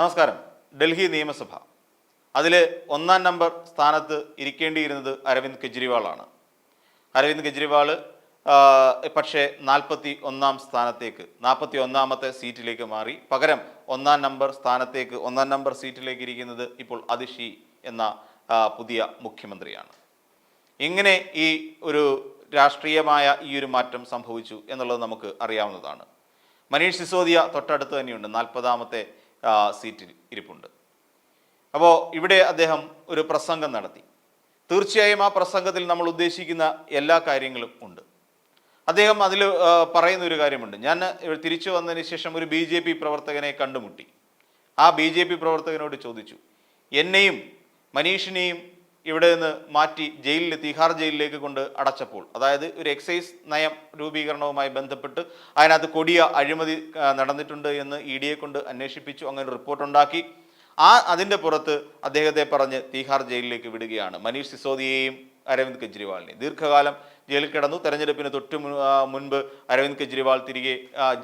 നമസ്കാരം. ഡൽഹി നിയമസഭ. അതിൽ ഒന്നാം നമ്പർ സ്ഥാനത്ത് ഇരിക്കേണ്ടിയിരുന്നത് അരവിന്ദ് കെജ്രിവാളാണ്. അരവിന്ദ് കെജ്രിവാൾ പക്ഷേ നാൽപ്പത്തി ഒന്നാം സ്ഥാനത്തേക്ക് നാൽപ്പത്തി ഒന്നാമത്തെ സീറ്റിലേക്ക് മാറി. പകരം ഒന്നാം നമ്പർ സ്ഥാനത്തേക്ക് ഒന്നാം നമ്പർ സീറ്റിലേക്ക് ഇരിക്കുന്നത് ഇപ്പോൾ അതിഷി എന്ന പുതിയ മുഖ്യമന്ത്രിയാണ്. ഇങ്ങനെ ഈ ഒരു രാഷ്ട്രീയമായ ഈ ഒരു മാറ്റം സംഭവിച്ചു എന്നുള്ളത് നമുക്ക് അറിയാവുന്നതാണ്. മനീഷ് സിസോദിയ തൊട്ടടുത്ത് തന്നെയുണ്ട് നാൽപ്പതാമത്തെ സീറ്റിൽ ഇരിപ്പുണ്ട്. അപ്പോൾ ഇവിടെ അദ്ദേഹം ഒരു പ്രസംഗം നടത്തി. തീർച്ചയായും ആ പ്രസംഗത്തിൽ നമ്മൾ ഉദ്ദേശിക്കുന്ന എല്ലാ കാര്യങ്ങളും ഉണ്ട്. അദ്ദേഹം അതിൽ പറയുന്ന ഒരു കാര്യമുണ്ട്. ഞാൻ തിരിച്ചു വന്നതിന് ശേഷം ഒരു ബി ജെ പി പ്രവർത്തകനെ കണ്ടുമുട്ടി. ആ ബി ജെ പി പ്രവർത്തകനോട് ചോദിച്ചു എന്നെയും മനീഷിനെയും ഇവിടെ നിന്ന് മാറ്റി ജയിലിൽ തിഹാർ ജയിലിലേക്ക് കൊണ്ട് അടച്ചപ്പോൾ അതായത് ഒരു എക്സൈസ് നയം രൂപീകരണവുമായി ബന്ധപ്പെട്ട് അതിനകത്ത് കൊടിയ അഴിമതി നടന്നിട്ടുണ്ട് എന്ന് ഇ ഡിയെ കൊണ്ട് അന്വേഷിപ്പിച്ചു അങ്ങനെ റിപ്പോർട്ടുണ്ടാക്കി ആ അതിന്റെ പുറത്ത് അദ്ദേഹത്തെ പറഞ്ഞ് തിഹാർ ജയിലിലേക്ക് വിടുകയാണ്. മനീഷ് സിസോദിയെയും അരവിന്ദ് കെജ്രിവാളിനെ. ദീർഘകാലം ജയിലിൽ കിടന്നു. തെരഞ്ഞെടുപ്പിന് തൊട്ടു മുൻപ് അരവിന്ദ് കെജ്രിവാൾ തിരികെ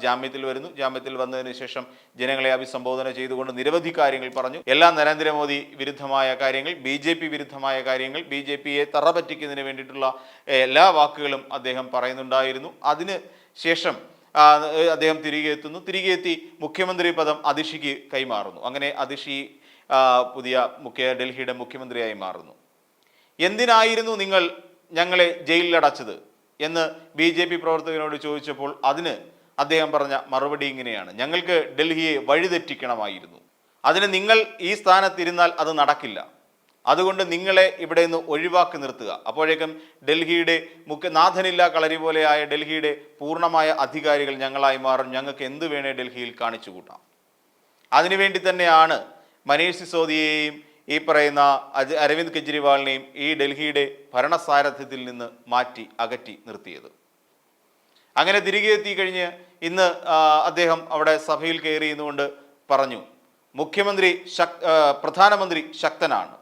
ജാമ്യത്തിൽ വരുന്നു. ജാമ്യത്തിൽ വന്നതിന് ശേഷം ജനങ്ങളെ അഭിസംബോധന ചെയ്തുകൊണ്ട് നിരവധി കാര്യങ്ങൾ പറഞ്ഞു. എല്ലാ നരേന്ദ്രമോദി വിരുദ്ധമായ കാര്യങ്ങൾ ബി ജെ പി വിരുദ്ധമായ കാര്യങ്ങൾ ബി ജെ പിയെ തറപറ്റിക്കുന്നതിന് വേണ്ടിയിട്ടുള്ള എല്ലാ വാക്കുകളും അദ്ദേഹം പറയുന്നുണ്ടായിരുന്നു. അതിന് ശേഷം അദ്ദേഹം തിരികെ എത്തുന്നു. തിരികെ എത്തി മുഖ്യമന്ത്രി പദം അതിഷിക്ക് കൈമാറുന്നു. അങ്ങനെ അതിഷി പുതിയ മുഖ്യ ഡൽഹിയുടെ മുഖ്യമന്ത്രിയായി മാറുന്നു. എന്തിനായിരുന്നു നിങ്ങൾ ഞങ്ങളെ ജയിലിലടച്ചത്? എന്ന് ബി ജെ പി പ്രവർത്തകനോട് ചോദിച്ചപ്പോൾ അതിന് അദ്ദേഹം പറഞ്ഞ മറുപടി ഇങ്ങനെയാണ്. ഞങ്ങൾക്ക് ഡൽഹിയെ വഴിതെറ്റിക്കണമായിരുന്നു. അതിന് നിങ്ങൾ ഈ സ്ഥാനത്തിരുന്നാൽ അത് നടക്കില്ല. അതുകൊണ്ട് നിങ്ങളെ ഇവിടെ നിന്ന് ഒഴിവാക്കി നിർത്തുക. അപ്പോഴേക്കും ഡൽഹിയുടെ മുഖ്യ നാഥനില്ല കളരി പോലെയായ ഡൽഹിയുടെ പൂർണമായ അധികാരികൾ ഞങ്ങളായി മാറും. ഞങ്ങൾക്ക് എന്ത് വേണേ ഡൽഹിയിൽ കാണിച്ചു കൂട്ടാം അതിനുവേണ്ടി തന്നെയാണ് മനീഷ് സിസോദിയെയും ഈ പറയുന്ന അരവിന്ദ് കെജ്രിവാളിനെയും ഈ ഡൽഹിയുടെ ഭരണസാരഥ്യത്തിൽ നിന്ന് മാറ്റി അകറ്റി നിർത്തിയത്. അങ്ങനെ തിരികെ എത്തി കഴിഞ്ഞ് ഇന്ന് അദ്ദേഹം അവിടെ സഭയിൽ കയറി എന്നുകൊണ്ട് പറഞ്ഞു മുഖ്യമന്ത്രി ശക് പ്രധാനമന്ത്രി ശക്തനാണ്.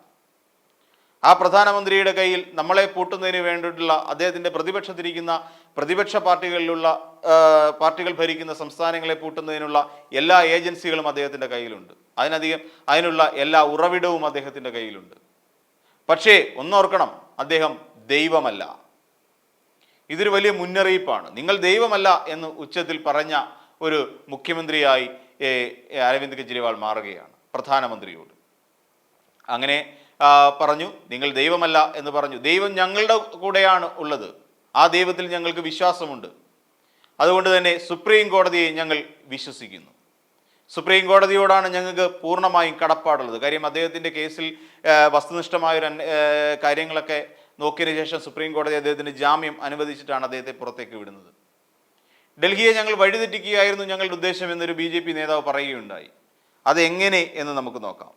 ആ പ്രധാനമന്ത്രിയുടെ കയ്യിൽ നമ്മളെ പൂട്ടുന്നതിന് വേണ്ടിയിട്ടുള്ള അദ്ദേഹത്തിന്റെ പ്രതിപക്ഷത്തിരിക്കുന്ന പ്രതിപക്ഷ പാർട്ടികളിലുള്ള പാർട്ടികൾ ഭരിക്കുന്ന സംസ്ഥാനങ്ങളെ പൂട്ടുന്നതിനുള്ള എല്ലാ ഏജൻസികളും അദ്ദേഹത്തിന്റെ കയ്യിലുണ്ട്. അതിനധികം അതിനുള്ള എല്ലാ ഉറവിടവും അദ്ദേഹത്തിന്റെ കയ്യിലുണ്ട്. പക്ഷേ ഒന്നോർക്കണം അദ്ദേഹം ദൈവമല്ല. ഇതൊരു വലിയ മുന്നറിയിപ്പാണ്. നിങ്ങൾ ദൈവമല്ല എന്ന് ഉച്ചത്തിൽ പറഞ്ഞ ഒരു മുഖ്യമന്ത്രിയായി അരവിന്ദ് കെജ്രിവാൾ മാറുകയാണ് പ്രധാനമന്ത്രിയോട്. അങ്ങനെ പറഞ്ഞു നിങ്ങൾ ദൈവമല്ല എന്ന് പറഞ്ഞു. ദൈവം ഞങ്ങളുടെ കൂടെയാണ് ഉള്ളത്. ആ ദൈവത്തിൽ ഞങ്ങൾക്ക് വിശ്വാസമുണ്ട്. അതുകൊണ്ട് തന്നെ സുപ്രീം കോടതിയെ ഞങ്ങൾ വിശ്വസിക്കുന്നു. സുപ്രീം കോടതിയോടാണ് ഞങ്ങൾക്ക് പൂർണമായും കടപ്പാടുള്ളത്. കാര്യം അദ്ദേഹത്തിന്റെ കേസിൽ വസ്തുനിഷ്ഠമായ ഒരു കാര്യങ്ങളൊക്കെ നോക്കിയതിനു ശേഷം സുപ്രീം കോടതി അദ്ദേഹത്തിന് ജാമ്യം അനുവദിച്ചിട്ടാണ് അദ്ദേഹത്തെ പുറത്തേക്ക് വിടുന്നത്. ഡൽഹിയെ ഞങ്ങൾ വഴിതെറ്റിക്കുകയായിരുന്നു ഞങ്ങളുടെ ഉദ്ദേശം എന്നൊരു ബി ജെ പി നേതാവ് പറയുകയുണ്ടായി. അതെങ്ങനെ എന്ന് നമുക്ക് നോക്കാം.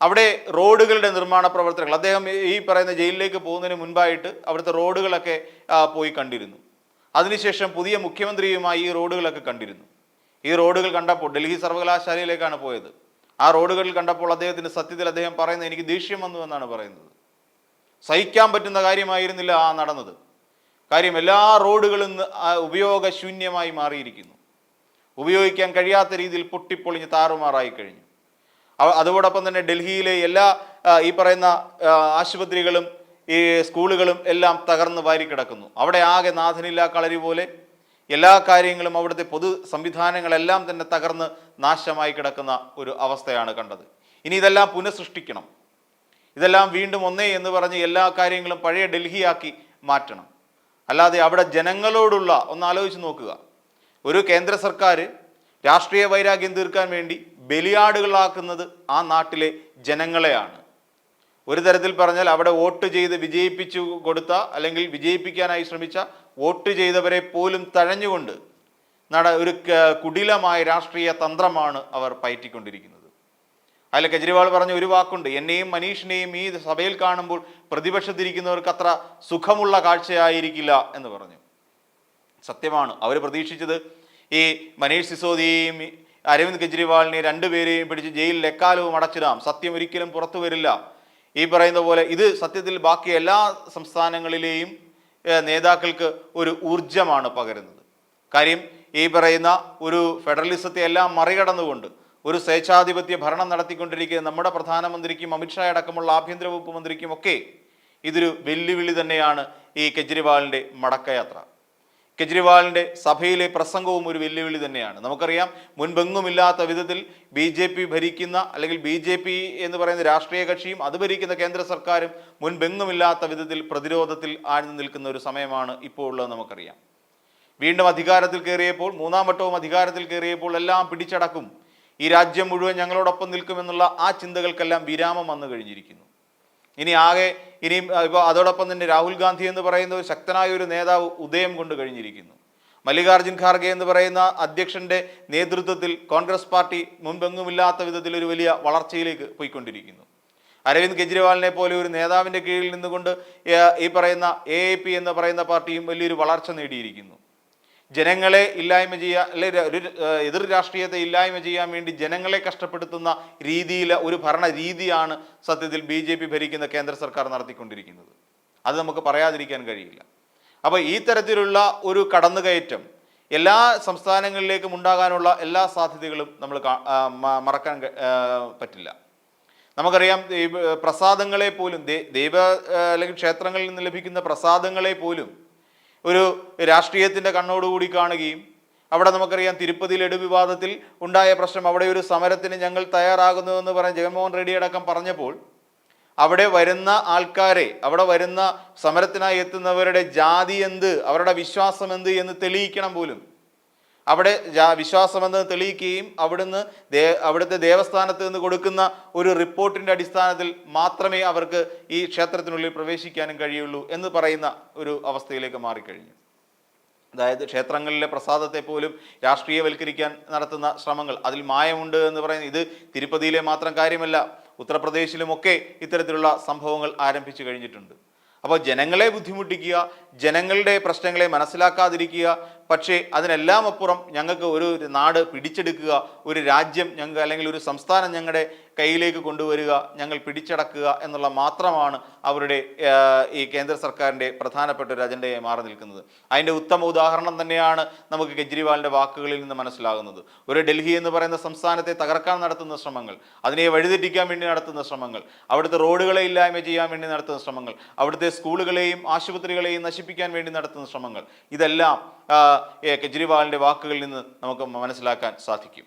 അവിടെ റോഡുകളുടെ നിർമ്മാണ പ്രവർത്തനങ്ങൾ അദ്ദേഹം ഈ പറയുന്ന ജയിലിലേക്ക് പോകുന്നതിന് മുൻപായിട്ട് അവിടുത്തെ റോഡുകളൊക്കെ പോയി കണ്ടിരുന്നു. അതിനുശേഷം പുതിയ മുഖ്യമന്ത്രിയുമായി ഈ റോഡുകളൊക്കെ കണ്ടിരുന്നു. ഈ റോഡുകൾ കണ്ടപ്പോൾ ഡൽഹി സർവകലാശാലയിലേക്കാണ് പോയത്. ആ റോഡുകളിൽ കണ്ടപ്പോൾ അദ്ദേഹത്തിന്റെ സത്യത്തിൽ അദ്ദേഹം പറയുന്നത് എനിക്ക് ദേഷ്യം വന്നു എന്നാണ് പറയുന്നത്. സഹിക്കാൻ പറ്റുന്ന കാര്യമായിരുന്നില്ല ആ നടന്നത്. കാര്യം എല്ലാ റോഡുകളും ഉപയോഗശൂന്യമായി മാറിയിരിക്കുന്നു. ഉപയോഗിക്കാൻ കഴിയാത്ത രീതിയിൽ പൊട്ടിപ്പൊളിഞ്ഞ് താറുമാറായി കഴിഞ്ഞു. അതോടൊപ്പം തന്നെ ഡൽഹിയിലെ എല്ലാ ഈ പറയുന്ന ആശുപത്രികളും ഈ സ്കൂളുകളും എല്ലാം തകർന്ന് വാരിക്കിടക്കുന്നു. അവിടെ ആകെ നാഥനില്ല കളരി പോലെ എല്ലാ കാര്യങ്ങളും അവിടുത്തെ പൊതു സംവിധാനങ്ങളെല്ലാം തന്നെ തകർന്ന് നാശമായി കിടക്കുന്ന ഒരു അവസ്ഥയാണ് കണ്ടത്. ഇനി ഇതെല്ലാം പുനഃസൃഷ്ടിക്കണം. ഇതെല്ലാം വീണ്ടും ഒന്നേ എന്ന് പറഞ്ഞ് എല്ലാ കാര്യങ്ങളും പഴയ ഡൽഹിയാക്കി മാറ്റണം. അല്ലാതെ അവിടെ ജനങ്ങളോടുള്ള ഒന്ന് ആലോചിച്ച് നോക്കുക. ഒരു കേന്ദ്ര സർക്കാർ രാഷ്ട്രീയ വൈരാഗ്യം തീർക്കാൻ വേണ്ടി ബലിയാടുകളാക്കുന്നത് ആ നാട്ടിലെ ജനങ്ങളെയാണ്. ഒരു തരത്തിൽ പറഞ്ഞാൽ അവിടെ വോട്ട് ചെയ്ത് വിജയിപ്പിച്ചു കൊടുത്ത അല്ലെങ്കിൽ വിജയിപ്പിക്കാനായി ശ്രമിച്ച വോട്ട് ചെയ്തവരെ പോലും തഴഞ്ഞുകൊണ്ട് നട ഒരു കുടിലമായ രാഷ്ട്രീയ തന്ത്രമാണ് അവർ പയറ്റിക്കൊണ്ടിരിക്കുന്നത്. അതിൽ കെജ്രിവാൾ പറഞ്ഞ ഒരു വാക്കുണ്ട് എന്നെയും മനീഷിനെയും ഈ സഭയിൽ കാണുമ്പോൾ പ്രതിപക്ഷത്തിരിക്കുന്നവർക്ക് അത്ര സുഖമുള്ള കാഴ്ചയായിരിക്കില്ല എന്ന് പറഞ്ഞു. സത്യമാണ് അവർ പ്രതീക്ഷിച്ചത് ഈ മനീഷ് സിസോദിയെയും അരവിന്ദ് കെജ്രിവാളിനെയും രണ്ടുപേരെയും പിടിച്ച് ജയിലിൽ എക്കാലവും അടച്ചിടാം. സത്യം ഒരിക്കലും പുറത്തു വരില്ല. ഈ പറയുന്ന പോലെ ഇത് സത്യത്തിൽ ബാക്കി എല്ലാ സംസ്ഥാനങ്ങളിലെയും നേതാക്കൾക്ക് ഒരു ഊർജമാണ് പകരുന്നത്. കാര്യം ഈ പറയുന്ന ഒരു ഫെഡറലിസത്തെ എല്ലാം മറികടന്നുകൊണ്ട് ഒരു സ്വേച്ഛാധിപത്യ ഭരണം നടത്തിക്കൊണ്ടിരിക്കുന്ന നമ്മുടെ പ്രധാനമന്ത്രിക്കും അമിത്ഷാ അടക്കമുള്ള ആഭ്യന്തര വകുപ്പ് മന്ത്രിക്കും ഒക്കെ ഇതൊരു വെല്ലുവിളി തന്നെയാണ് ഈ കെജ്രിവാളിന്റെ മടക്കയാത്ര. കെജ്രിവാളിന്റെ സഭയിലെ പ്രസംഗവും ഒരു വെല്ലുവിളി തന്നെയാണ്. നമുക്കറിയാം മുൻപെങ്ങുമില്ലാത്ത വിധത്തിൽ ബി ജെ പി ഭരിക്കുന്ന അല്ലെങ്കിൽ ബി ജെ പി എന്ന് പറയുന്ന രാഷ്ട്രീയ കക്ഷിയും അത് ഭരിക്കുന്ന കേന്ദ്ര സർക്കാരും മുൻപെങ്ങുമില്ലാത്ത വിധത്തിൽ പ്രതിരോധത്തിൽ ആഴ്ന്നു നിൽക്കുന്ന ഒരു സമയമാണ് ഇപ്പോൾ ഉള്ളത് നമുക്കറിയാം. വീണ്ടും അധികാരത്തിൽ കയറിയപ്പോൾ മൂന്നാം വട്ടവും അധികാരത്തിൽ കയറിയപ്പോൾ എല്ലാം പിടിച്ചടക്കും. ഈ രാജ്യം മുഴുവൻ ഞങ്ങളോടൊപ്പം നിൽക്കുമെന്നുള്ള ആ ചിന്തകൾക്കെല്ലാം വിരാമം വന്നു കഴിഞ്ഞിരിക്കുന്നു. ഇനി ആകെ ഇനിയും ഇപ്പോൾ അതോടൊപ്പം തന്നെ രാഹുൽ ഗാന്ധി എന്ന് പറയുന്ന ഒരു ശക്തനായ ഒരു നേതാവ് ഉദയം കൊണ്ട് കഴിഞ്ഞിരിക്കുന്നു. മല്ലികാർജുൻ ഖാർഗെ എന്ന് പറയുന്ന അധ്യക്ഷന്റെ നേതൃത്വത്തിൽ കോൺഗ്രസ് പാർട്ടി മുൻപെങ്ങുമില്ലാത്ത വിധത്തിൽ ഒരു വലിയ വളർച്ചയിലേക്ക് പോയിക്കൊണ്ടിരിക്കുന്നു. അരവിന്ദ് കെജ്രിവാളിനെ പോലെ ഒരു നേതാവിന്റെ കീഴിൽ നിന്നുകൊണ്ട് ഈ പറയുന്ന എ എ പി എന്ന് പറയുന്ന പാർട്ടിയും വലിയൊരു വളർച്ച നേടിയിരിക്കുന്നു. ജനങ്ങളെ ഇല്ലായ്മ ചെയ്യുക അല്ലെ ഒരു എതിർ രാഷ്ട്രീയത്തെ ഇല്ലായ്മ ചെയ്യാൻ വേണ്ടി ജനങ്ങളെ കഷ്ടപ്പെടുത്തുന്ന രീതിയിൽ ഒരു ഭരണ രീതിയാണ് സത്യത്തിൽ ബി ജെ പി ഭരിക്കുന്ന കേന്ദ്ര സർക്കാർ നടത്തിക്കൊണ്ടിരിക്കുന്നത്. അത് നമുക്ക് പറയാതിരിക്കാൻ കഴിയില്ല. അപ്പോൾ ഈ തരത്തിലുള്ള ഒരു കടന്നുകയറ്റം എല്ലാ സംസ്ഥാനങ്ങളിലേക്കും ഉണ്ടാകാനുള്ള എല്ലാ സാധ്യതകളും നമ്മൾ മറക്കാൻ പറ്റില്ല. നമുക്കറിയാം പ്രസാദങ്ങളെ പോലും ദൈവ അല്ലെങ്കിൽ ക്ഷേത്രങ്ങളിൽ നിന്ന് ലഭിക്കുന്ന പ്രസാദങ്ങളെ പോലും ഒരു രാഷ്ട്രീയത്തിന്റെ കണ്ണോടുകൂടി കാണുകയും അവിടെ നമുക്കറിയാം തിരുപ്പതി ലഡു വിവാദത്തിൽ ഉണ്ടായ പ്രശ്നം അവിടെ ഒരു സമരത്തിന് ഞങ്ങൾ തയ്യാറാകുന്നു എന്ന് പറഞ്ഞ് ജഗൻമോഹൻ റെഡ്ഡി അടക്കം പറഞ്ഞപ്പോൾ അവിടെ വരുന്ന ആൾക്കാരെ അവിടെ വരുന്ന സമരത്തിനായി എത്തുന്നവരുടെ ജാതി എന്ത് അവരുടെ വിശ്വാസം എന്ത് എന്ന് തെളിയിക്കണം പോലും. അവിടെ വിശ്വാസമെന്ന് തെളിയിക്കുകയും അവിടുന്ന് ദേ അവിടുത്തെ ദേവസ്ഥാനത്ത് നിന്ന് കൊടുക്കുന്ന ഒരു റിപ്പോർട്ടിന്റെ അടിസ്ഥാനത്തിൽ മാത്രമേ അവർക്ക് ഈ ക്ഷേത്രത്തിനുള്ളിൽ പ്രവേശിക്കാനും കഴിയുള്ളൂ എന്ന് പറയുന്ന ഒരു അവസ്ഥയിലേക്ക് മാറിക്കഴിഞ്ഞു. അതായത് ക്ഷേത്രങ്ങളിലെ പ്രസാദത്തെ പോലും രാഷ്ട്രീയവൽക്കരിക്കാൻ നടത്തുന്ന ശ്രമങ്ങൾ അതിൽ മായമുണ്ട് എന്ന് പറയുന്നത് ഇത് തിരുപ്പതിയിലെ മാത്രം കാര്യമല്ല ഉത്തർപ്രദേശിലുമൊക്കെ ഇത്തരത്തിലുള്ള സംഭവങ്ങൾ ആരംഭിച്ചു കഴിഞ്ഞിട്ടുണ്ട്. അപ്പോൾ ജനങ്ങളെ ബുദ്ധിമുട്ടിക്കുക ജനങ്ങളുടെ പ്രശ്നങ്ങളെ മനസ്സിലാക്കാതിരിക്കുക പക്ഷേ അതിനെല്ലാം അപ്പുറം ഞങ്ങൾക്ക് ഒരു നാട് പിടിച്ചെടുക്കുക ഒരു രാജ്യം ഞങ്ങൾക്ക് അല്ലെങ്കിൽ ഒരു സംസ്ഥാനം ഞങ്ങളുടെ കയ്യിലേക്ക് കൊണ്ടുവരിക ഞങ്ങൾ പിടിച്ചടക്കുക എന്നുള്ള മാത്രമാണ് അവരുടെ ഈ കേന്ദ്ര സർക്കാരിന്റെ പ്രധാനപ്പെട്ട ഒരു അജണ്ടയായി മാറി നിൽക്കുന്നത്. അതിന്റെ ഉത്തമ ഉദാഹരണം തന്നെയാണ് നമുക്ക് കെജ്രിവാളിന്റെ വാക്കുകളിൽ നിന്ന് മനസ്സിലാകുന്നത്. ഒരു ഡൽഹി എന്ന് പറയുന്ന സംസ്ഥാനത്തെ തകർക്കാൻ നടത്തുന്ന ശ്രമങ്ങൾ അതിനെ വഴിതെറ്റിക്കാൻ വേണ്ടി നടത്തുന്ന ശ്രമങ്ങൾ അവിടുത്തെ റോഡുകളെ ഇല്ലായ്മ ചെയ്യാൻ വേണ്ടി നടത്തുന്ന ശ്രമങ്ങൾ അവിടുത്തെ സ്കൂളുകളെയും ആശുപത്രികളെയും നശിപ്പിക്കാൻ വേണ്ടി നടത്തുന്ന ശ്രമങ്ങൾ ഇതെല്ലാം കെജ്രിവാളിന്റെ വാക്കുകളിൽ നിന്ന് നമുക്ക് മനസ്സിലാക്കാൻ സാധിക്കും.